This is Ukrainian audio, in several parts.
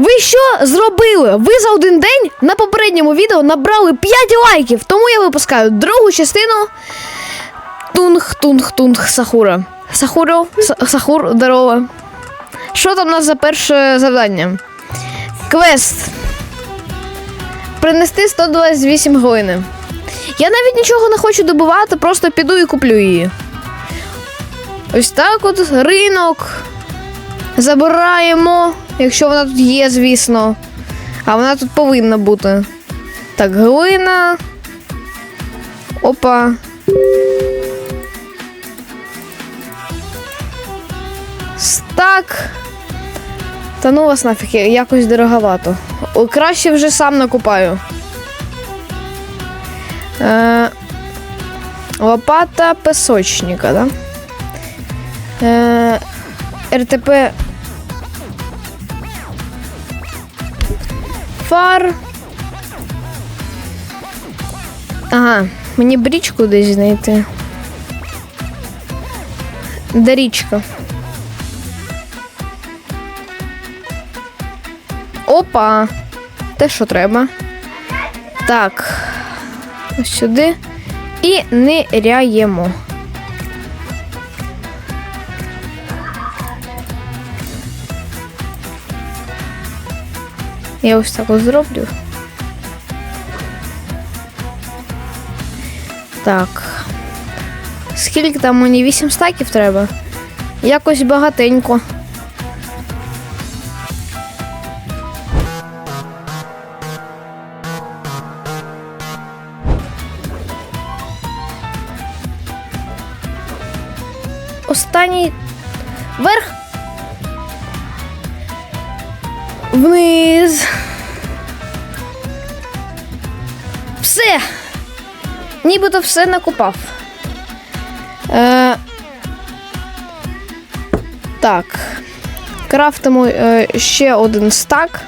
Ви що зробили? Ви за один день на попередньому відео набрали 5 лайків, тому я випускаю другу частину Тунг, тунг, тунг, Сахура. Сахуро, Сахур, здорово. Що там у нас за перше завдання? Квест. Принести 128 глини. Я навіть нічого не хочу добувати, просто піду і куплю її. Ось так от ринок. Забираємо, якщо вона тут є, звісно. А вона тут повинна бути. Так, глина. Опа. Стак. Та ну вас нафіг, якось дороговато. О, Краще вже сам накупаю. Е, лопата песочника, да? Е, РТП. Фар. Ага, мені брічку десь знайти. Де? Опа! Те, що треба. Так. Сюди. І ниряємо. Я ось так от зроблю. Так. Скільки там мені 8 стаків треба? Якось багатенько. Останній верх. Вниз. Нібито все накопав. Е, так. Крафтимо е, ще один стак.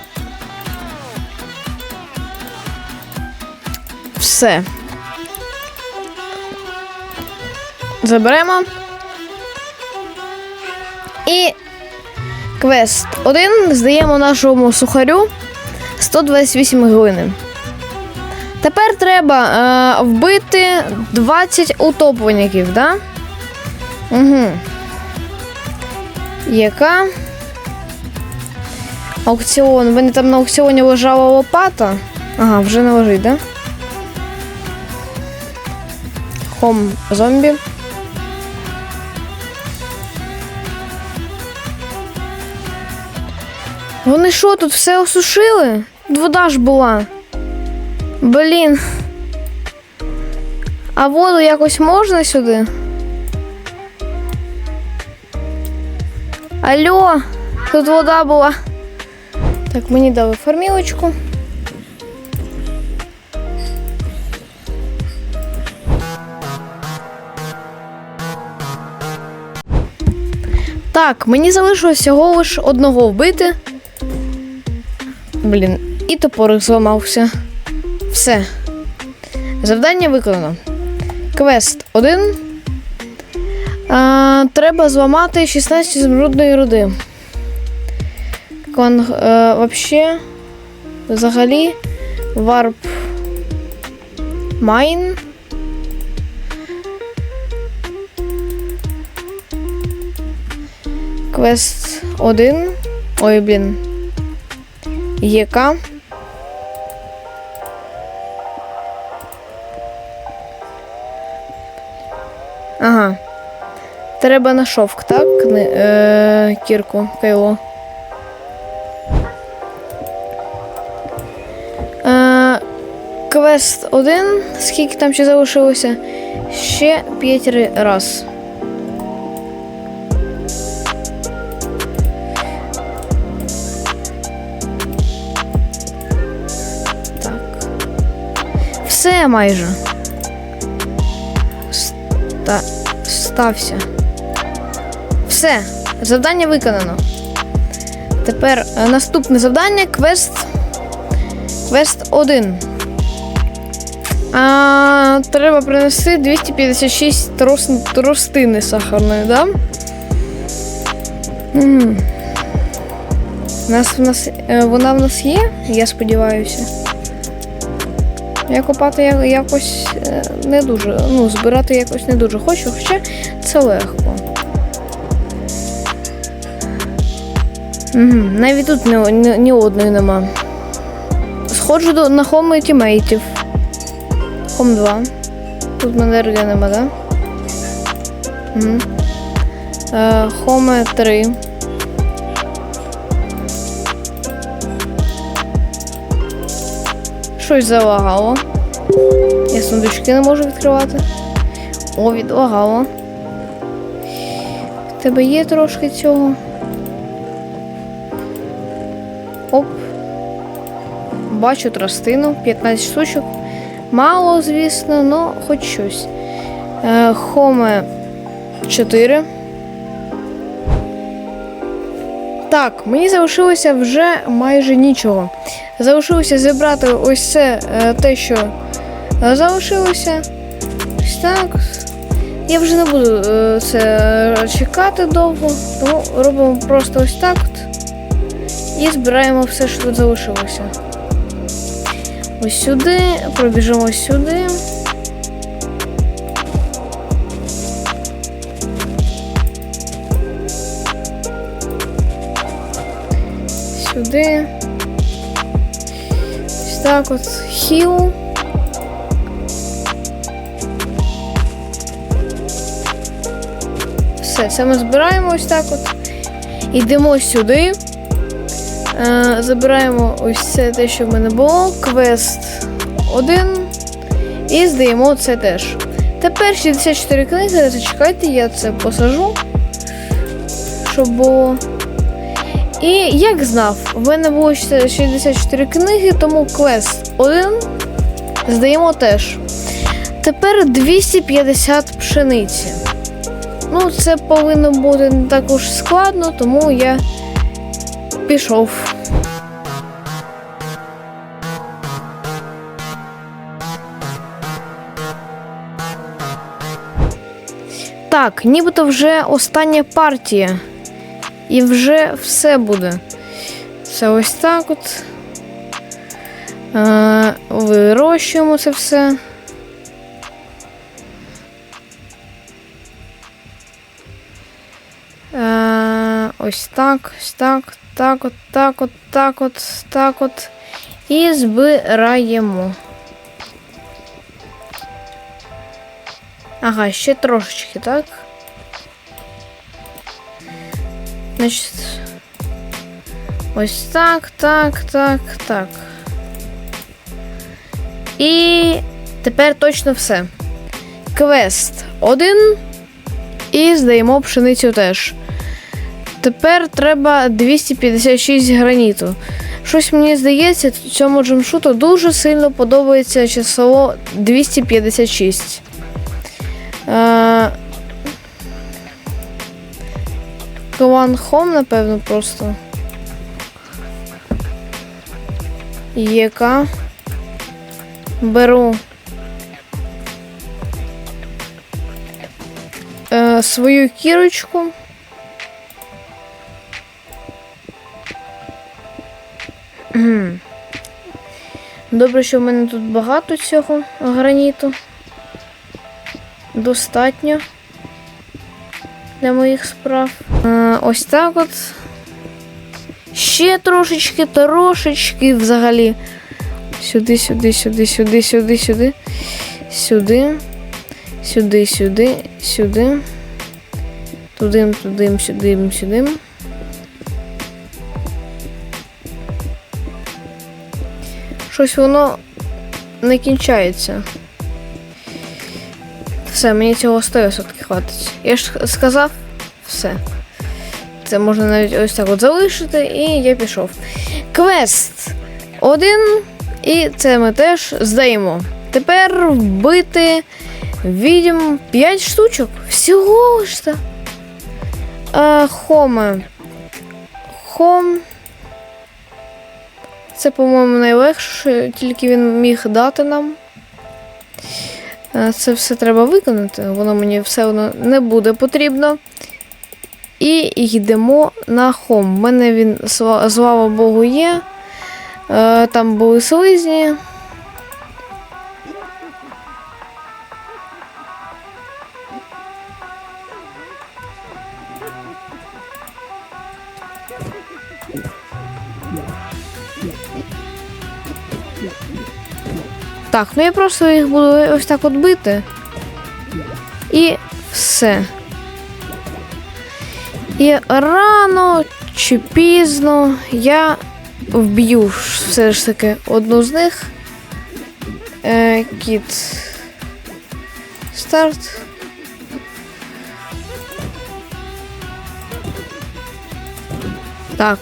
Все. Заберемо. І квест 1 здаємо нашому сухарю 128 глини. Тепер треба е, вбити 20 утопленників, да? Угу. Яка? Аукціон. У мене там на аукціоні лежала лопата. Ага, вже не лежить, да? Хом зомбі. Вони що, тут все осушили? Вода ж була. Блін. А воду якось можна сюди? Алло, тут вода була. Так, мені дали формілочку. Так, мені залишилось всього лиш одного вбити. Блін, і топорик зламався. Все. Завдання виконано. Квест 1. А, треба зламати 16 змрудної руди. Кон, е, вообще, взагалі, варп майн. Квест 1. Ой, блін. ЄК. Ага. Треба на шовк, так? Е, кірку, кайло. Е, квест 1. Скільки там ще залишилося? Ще 5 раз. Так. Все майже. Стався. Все, завдання виконано. Тепер е, наступне завдання квест. Квест 1. А, треба принести 256 трос... тростини сахарної, да? Угу. Нас в нас е, вона в нас є, я сподіваюся. Я копати якось е, не дуже. Ну, збирати якось не дуже хочу, хоча це легко. Угу, навіть тут ні, ні, ні одної нема. Сходжу до, на хом тімейтів. Хом 2. Тут мене РГ нема, да? Угу. Хоме 3. Щось залагало. Я сундучки не можу відкривати. О, відлагало. В тебе є трошки цього. Оп. Бачу тростину, 15 штучок. Мало, звісно, але хоч щось. Е, Хоме 4. Так, мені залишилося вже майже нічого. Залишилося зібрати ось це е, те, що е, залишилося. Ось так. Я вже не буду е, це чекати довго, тому робимо просто ось так. І збираємо все, що тут залишилося. Ось сюди, пробіжимо сюди. Сюди. Так от хіл. Все, це ми збираємо ось так от. Йдемо сюди. Е, забираємо ось це те, що в мене було. Квест 1. І здаємо це теж. Тепер 64 книги. Зачекайте, я це посажу. Щоб було. І як знав, в мене було 64 книги, тому квест 1 здаємо теж. Тепер 250 пшениці. Ну, це повинно бути не так складно, тому я пішов. Так, нібито вже остання партія. І вже все буде. Це ось так от. Е, вирощуємо це все. Е, ось так, ось так, так от, так от, так от, так от. І збираємо. Ага, ще трошечки, так? Значить. Ось так, так, так, так. І тепер точно все. Квест 1. І здаємо пшеницю теж. Тепер треба 256 граніту. Щось мені здається, цьому джемшуту дуже сильно подобається число 256. Е, One Home, напевно, просто. Яка. Беру е, свою кірочку. Добре, що в мене тут багато цього граніту. Достатньо для моїх справ. Е, ось так от. Ще трошечки, трошечки взагалі. Сюди, сюди, сюди, сюди, сюди, сюди. Сюди. Сюди, сюди, сюди. Тудим, тудим, сюдим, сюдим. Щось воно не кінчається. Все, мені цього 100% хватить. Я ж сказав все. Це можна навіть ось так от залишити, і я пішов. Квест один. І це ми теж здаємо. Тепер вбити відьм 5 штучок. Всього ж то. Хоме. Хом. Це, по-моєму, найлегше, тільки він міг дати нам. Е, Це все треба виконати, воно мені все одно не буде потрібно. І йдемо на хом. У мене він, слава Богу, є. Е, там були слизні. Так, ну я просто їх буду ось так от бити. І все. І рано чи пізно я вб'ю все ж таки одну з них. Е, кіт. Старт. Так.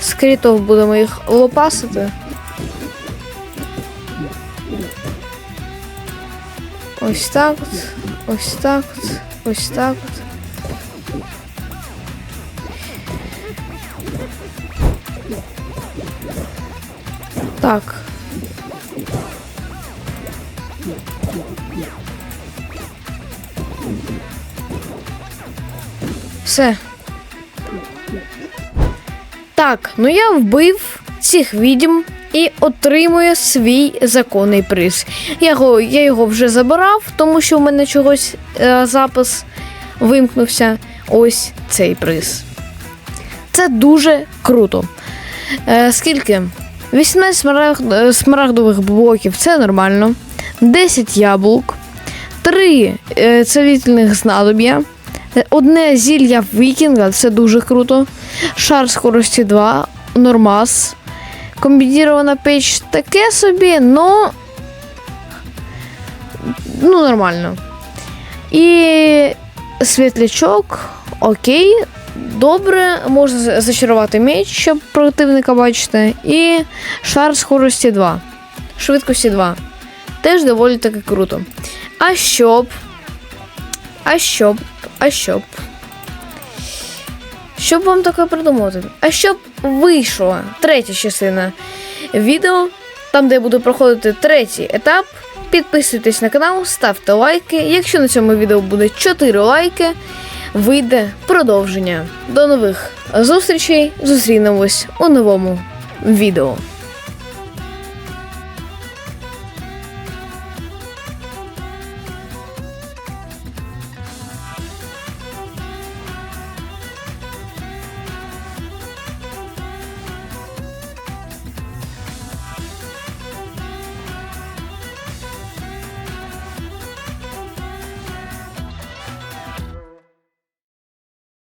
Скрітов будемо їх лопасити. Ось так от, ось так от, ось так от. Так. Все. Так, ну я вбив цих відьм і отримую свій законний приз. Я його, я його вже забирав, тому що в мене чогось е, запис вимкнувся. Ось цей приз. Це дуже круто. Е, скільки? 18 смарагд, е, смарагдових блоків це нормально. 10 яблук, 3 е, целительних знадоб'я, е, одне зілля вікінга, це дуже круто. Шар скорості 2, нормас. Комбінірована печ таке собі, но ну, нормально. І світлячок, окей, добре, можна зачарувати меч, щоб противника бачити. І шар скорості 2. Швидкості 2. Теж доволі таки круто. А щоб. А щоб. А щоб. Щоб вам таке придумати? А щоб вийшла третя частина відео, там, де я буду проходити третій етап. Підписуйтесь на канал, ставте лайки. Якщо на цьому відео буде 4 лайки, вийде продовження. До нових зустрічей. Зустрінемось у новому відео.